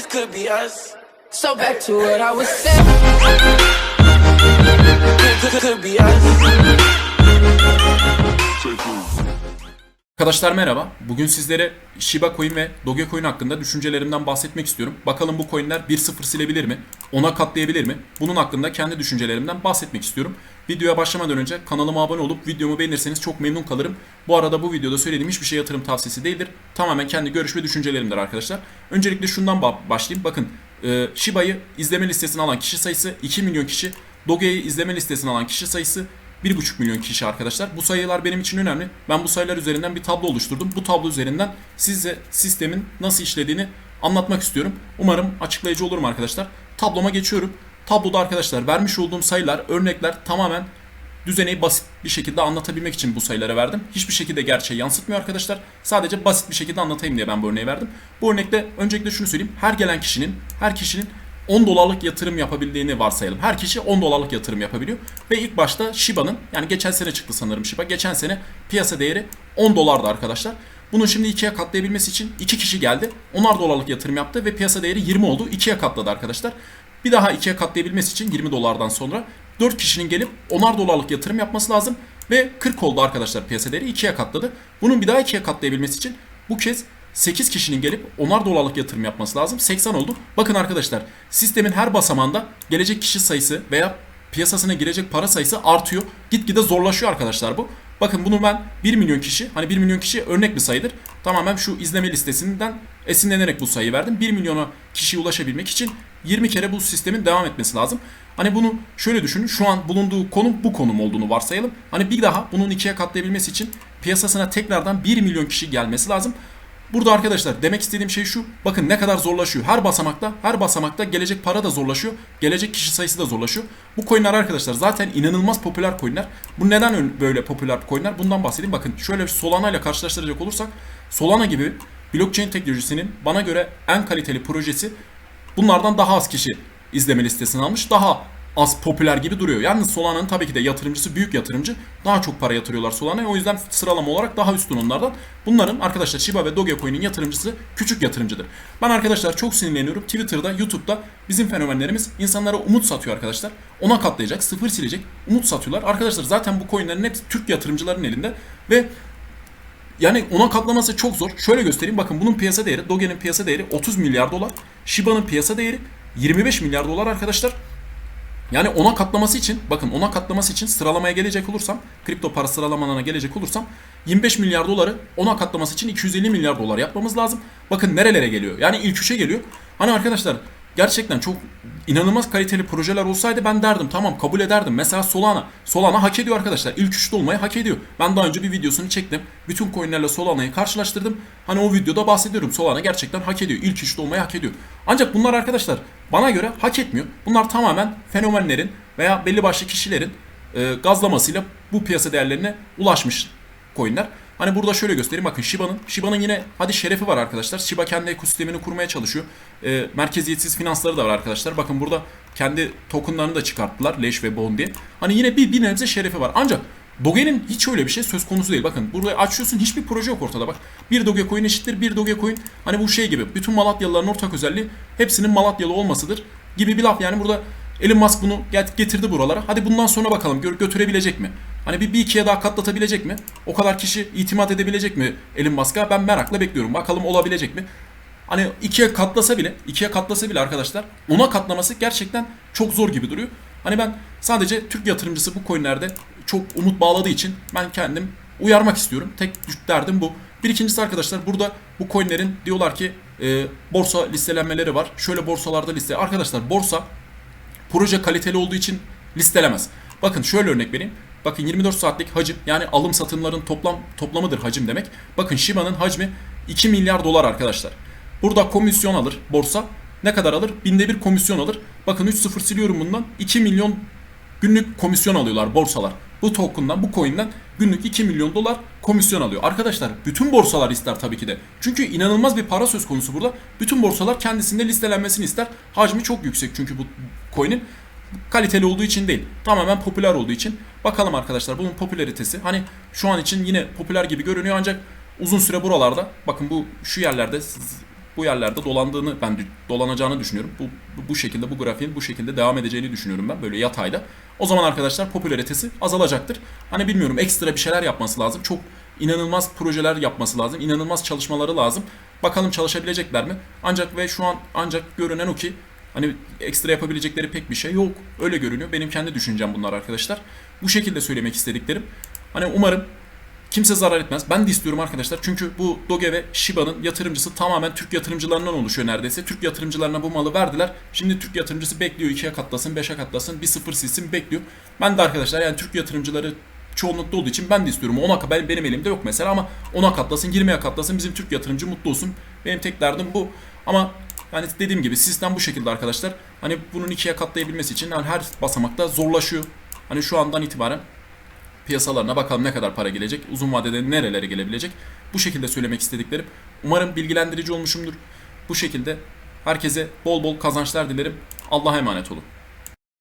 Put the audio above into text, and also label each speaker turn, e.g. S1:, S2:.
S1: this could be us.
S2: So back to what I was saying.
S1: Could, could, be us.
S3: Arkadaşlar merhaba. Bugün sizlere Shiba Coin ve Dogecoin hakkında düşüncelerimden bahsetmek istiyorum. Bakalım bu coinler 1-0 silebilir mi? 10'a katlayabilir mi? Bunun hakkında kendi düşüncelerimden bahsetmek istiyorum. Videoya başlamadan önce kanalıma abone olup videomu beğenirseniz çok memnun kalırım. Bu arada bu videoda söylediğim hiçbir şey yatırım tavsiyesi değildir. Tamamen kendi görüş ve düşüncelerimdir arkadaşlar. Öncelikle şundan ba- başlayayım. Bakın e, Shiba'yı izleme listesine alan kişi sayısı 2 milyon kişi. Doge'yi izleme listesine alan kişi sayısı 1,5 milyon kişi arkadaşlar. Bu sayılar benim için önemli. Ben bu sayılar üzerinden bir tablo oluşturdum. Bu tablo üzerinden size sistemin nasıl işlediğini anlatmak istiyorum. Umarım açıklayıcı olurum arkadaşlar. Tabloma geçiyorum. Tabloda arkadaşlar vermiş olduğum sayılar, örnekler tamamen düzeneyi basit bir şekilde anlatabilmek için bu sayılara verdim. Hiçbir şekilde gerçeği yansıtmıyor arkadaşlar. Sadece basit bir şekilde anlatayım diye ben bu örneği verdim. Bu örnekte öncelikle şunu söyleyeyim. Her gelen kişinin, her kişinin 10 dolarlık yatırım yapabildiğini varsayalım. Her kişi 10 dolarlık yatırım yapabiliyor. Ve ilk başta Shiba'nın yani geçen sene çıktı sanırım Shiba. Geçen sene piyasa değeri 10 dolardı arkadaşlar. Bunu şimdi ikiye katlayabilmesi için 2 kişi geldi. 10'ar dolarlık yatırım yaptı ve piyasa değeri 20 oldu. 2'ye katladı arkadaşlar. Bir daha ikiye katlayabilmesi için 20 dolardan sonra 4 kişinin gelip 10'ar dolarlık yatırım yapması lazım. Ve 40 oldu arkadaşlar piyasa değeri 2'ye katladı. Bunun bir daha 2'ye katlayabilmesi için bu kez 8 kişinin gelip 10'ar dolarlık yatırım yapması lazım. 80 oldu. Bakın arkadaşlar sistemin her basamağında gelecek kişi sayısı veya piyasasına girecek para sayısı artıyor. Gitgide zorlaşıyor arkadaşlar bu. Bakın bunu ben 1 milyon kişi, hani 1 milyon kişi örnek bir sayıdır. Tamamen şu izleme listesinden esinlenerek bu sayıyı verdim. 1 milyona kişiye ulaşabilmek için 20 kere bu sistemin devam etmesi lazım. Hani bunu şöyle düşünün. Şu an bulunduğu konum bu konum olduğunu varsayalım. Hani bir daha bunun ikiye katlayabilmesi için piyasasına tekrardan 1 milyon kişi gelmesi lazım. Burada arkadaşlar demek istediğim şey şu. Bakın ne kadar zorlaşıyor. Her basamakta, her basamakta gelecek para da zorlaşıyor. Gelecek kişi sayısı da zorlaşıyor. Bu coinler arkadaşlar zaten inanılmaz popüler coinler. Bu neden böyle popüler coinler? Bundan bahsedeyim. Bakın şöyle Solana ile karşılaştıracak olursak Solana gibi blockchain teknolojisinin bana göre en kaliteli projesi bunlardan daha az kişi izleme listesine almış. Daha az popüler gibi duruyor. Yalnız Solana'nın tabii ki de yatırımcısı büyük yatırımcı. Daha çok para yatırıyorlar Solana'ya. O yüzden sıralama olarak daha üstün onlardan. Bunların arkadaşlar Shiba ve Dogecoin'in yatırımcısı küçük yatırımcıdır. Ben arkadaşlar çok sinirleniyorum. Twitter'da, YouTube'da bizim fenomenlerimiz insanlara umut satıyor arkadaşlar. Ona katlayacak, sıfır silecek, umut satıyorlar. Arkadaşlar zaten bu coinlerin hepsi Türk yatırımcıların elinde ve yani ona katlaması çok zor. Şöyle göstereyim. Bakın bunun piyasa değeri, Doge'nin piyasa değeri 30 milyar dolar. Shiba'nın piyasa değeri 25 milyar dolar arkadaşlar. Yani ona katlaması için, bakın ona katlaması için sıralamaya gelecek olursam, kripto para sıralamalarına gelecek olursam 25 milyar doları ona katlaması için 250 milyar dolar yapmamız lazım. Bakın nerelere geliyor. Yani ilk üçe geliyor. Hani arkadaşlar gerçekten çok inanılmaz kaliteli projeler olsaydı ben derdim tamam kabul ederdim. Mesela Solana. Solana hak ediyor arkadaşlar. İlk üçte olmayı hak ediyor. Ben daha önce bir videosunu çektim. Bütün coinlerle Solana'yı karşılaştırdım. Hani o videoda bahsediyorum. Solana gerçekten hak ediyor. İlk üçte olmayı hak ediyor. Ancak bunlar arkadaşlar bana göre hak etmiyor. Bunlar tamamen fenomenlerin veya belli başlı kişilerin e, gazlamasıyla bu piyasa değerlerine ulaşmış coinler. Hani burada şöyle göstereyim bakın Shiba'nın Shiba'nın yine hadi şerefi var arkadaşlar. Shiba kendi ekosistemini kurmaya çalışıyor. E, merkeziyetsiz finansları da var arkadaşlar. Bakın burada kendi tokenlarını da çıkarttılar. Leş ve Bond diye. Hani yine bir, bir nebze şerefi var. Ancak Doge'nin hiç öyle bir şey söz konusu değil. Bakın burada açıyorsun hiçbir proje yok ortada bak. Bir Dogecoin eşittir bir Dogecoin. Hani bu şey gibi bütün Malatyalıların ortak özelliği hepsinin Malatyalı olmasıdır gibi bir laf. Yani burada Elon Musk bunu get- getirdi buralara. Hadi bundan sonra bakalım gö- götürebilecek mi? Hani bir, bir ikiye daha katlatabilecek mi? O kadar kişi itimat edebilecek mi Elon Musk'a? Ben merakla bekliyorum. Bakalım olabilecek mi? Hani ikiye katlasa bile, ikiye katlasa bile arkadaşlar ona katlaması gerçekten çok zor gibi duruyor. Hani ben sadece Türk yatırımcısı bu coinlerde çok umut bağladığı için ben kendim uyarmak istiyorum. Tek derdim bu. Bir ikincisi arkadaşlar burada bu coinlerin diyorlar ki e, borsa listelenmeleri var. Şöyle borsalarda liste. Arkadaşlar borsa proje kaliteli olduğu için listelemez. Bakın şöyle örnek vereyim. Bakın 24 saatlik hacim yani alım satımların toplam toplamıdır hacim demek. Bakın Shiba'nın hacmi 2 milyar dolar arkadaşlar. Burada komisyon alır borsa. Ne kadar alır? Binde bir komisyon alır. Bakın 3-0 siliyorum bundan. 2 milyon günlük komisyon alıyorlar borsalar. Bu token'dan, bu coin'den günlük 2 milyon dolar komisyon alıyor. Arkadaşlar bütün borsalar ister tabii ki de. Çünkü inanılmaz bir para söz konusu burada. Bütün borsalar kendisinde listelenmesini ister. Hacmi çok yüksek çünkü bu coin'in kaliteli olduğu için değil. Tamamen popüler olduğu için. Bakalım arkadaşlar bunun popülaritesi. Hani şu an için yine popüler gibi görünüyor ancak uzun süre buralarda bakın bu şu yerlerde bu yerlerde dolandığını ben dolanacağını düşünüyorum. Bu, bu, bu şekilde bu grafiğin bu şekilde devam edeceğini düşünüyorum ben böyle yatayda. O zaman arkadaşlar popülaritesi azalacaktır. Hani bilmiyorum ekstra bir şeyler yapması lazım. Çok inanılmaz projeler yapması lazım. inanılmaz çalışmaları lazım. Bakalım çalışabilecekler mi? Ancak ve şu an ancak görünen o ki hani ekstra yapabilecekleri pek bir şey yok. Öyle görünüyor. Benim kendi düşüncem bunlar arkadaşlar. Bu şekilde söylemek istediklerim. Hani umarım Kimse zarar etmez. Ben de istiyorum arkadaşlar. Çünkü bu Doge ve Shiba'nın yatırımcısı tamamen Türk yatırımcılarından oluşuyor neredeyse. Türk yatırımcılarına bu malı verdiler. Şimdi Türk yatırımcısı bekliyor. 2'ye katlasın, 5'e katlasın, bir sıfır silsin bekliyor. Ben de arkadaşlar yani Türk yatırımcıları çoğunlukta olduğu için ben de istiyorum. 10'a ben, benim elimde yok mesela ama 10'a katlasın, 20'ye katlasın. Bizim Türk yatırımcı mutlu olsun. Benim tek derdim bu. Ama yani dediğim gibi sistem bu şekilde arkadaşlar. Hani bunun ikiye katlayabilmesi için yani her basamakta zorlaşıyor. Hani şu andan itibaren piyasalarına bakalım ne kadar para gelecek, uzun vadede nerelere gelebilecek. Bu şekilde söylemek istediklerim. Umarım bilgilendirici olmuşumdur. Bu şekilde herkese bol bol kazançlar dilerim. Allah'a emanet olun.